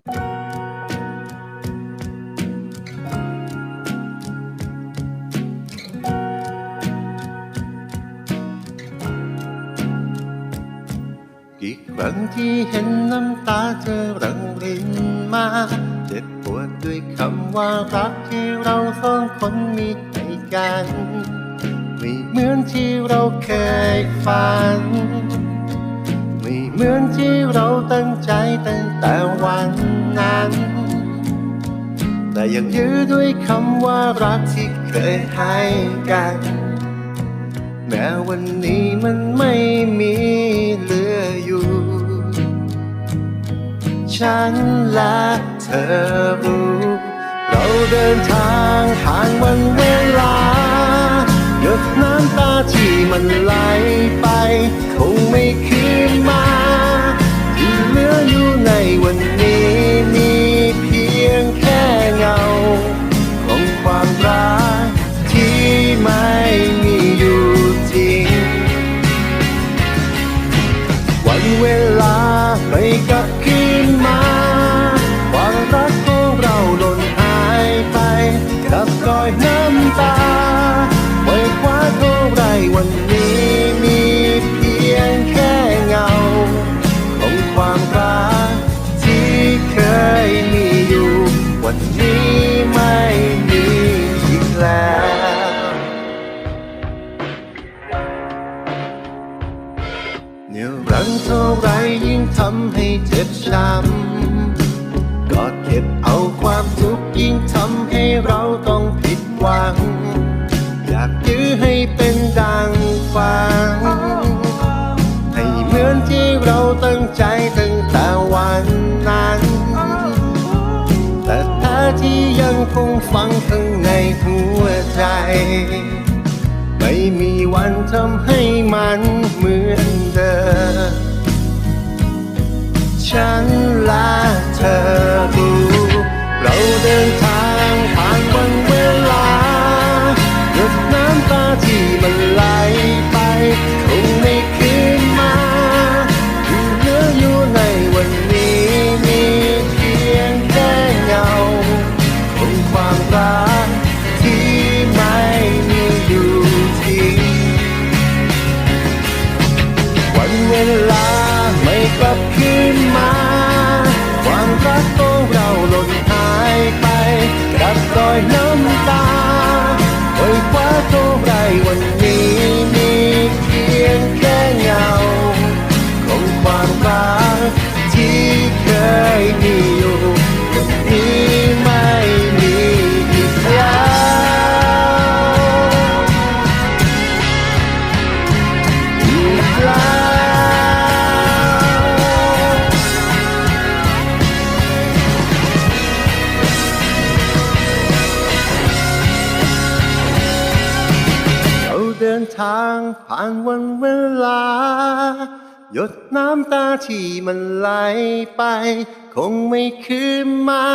กี่ครั้งที่เห็นน้ำตาเธอรังรินมา เจ็บปวดด้วยคำว่ารักที่เราสองคนมีให้กัน ไม่เหมือนที่เราเคยฝัน ไม่เหมือนที่เราตั้งใจตั้งแต่วันนั้น แต่ยังยื้อด้วยคำว่ารักที่เคยให้กัน แม้วันนี้มันไม่มีเหลืออยู่ ฉันและเธอรู้ เราเดินทางห่างวันาไทำให้เจ็บช้ำกอดเก็บเอาความทุกข์ยิ่งทำให้เราต้องผิดหวัง อยากยื้อให้เป็นดังฝันให้เหมือนที่เราตั้งใจตั้งแต่วันนั้น แต่แท้ที่ยังคงฝังข้างในหัวใจไม่มีวันทำให้มันเหมือนเดิม ฉันและเธอรู้เราเดินทางผ่านวันเวลาหยดน้ำตาที่มันไหลไปคงไม่คืนมาที่เหลืออยู่ในวันนี้มีเพียงแค่เงาของความรักที่ไม่มีอยู่จริงวันเวลาไม่กลับคืน มาความรักของเราหล่นหายไปกับรอยน้ำตา ทางผ่านวันเวลา หยดน้ำตาที่มันไหลไป คงไม่คืนมา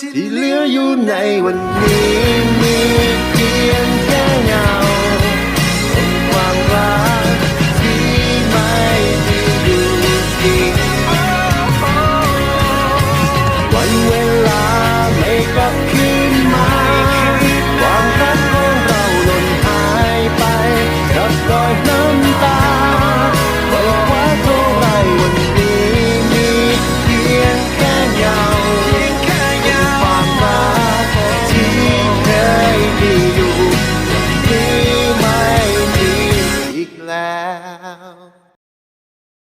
ที่เหลืออยู่ในวันนี้มีเพียงแค่เง